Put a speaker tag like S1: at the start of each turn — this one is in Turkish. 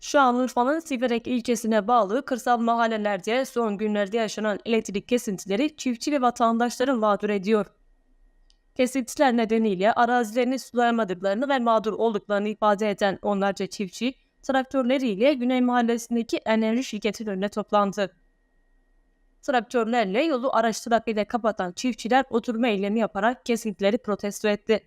S1: Şanlıurfa'nın Siverek ilçesine bağlı kırsal mahallelerde son günlerde yaşanan elektrik kesintileri çiftçi ve vatandaşları mağdur ediyor. Kesintiler nedeniyle arazilerini sulayamadıklarını ve mağdur olduklarını ifade eden onlarca çiftçi, traktörleriyle Güney Mahallesi'ndeki enerji şirketinin önüne toplandı. Traktörlerle yolu araç trafiğine kapatan çiftçiler oturma eylemi yaparak kesintileri protesto etti.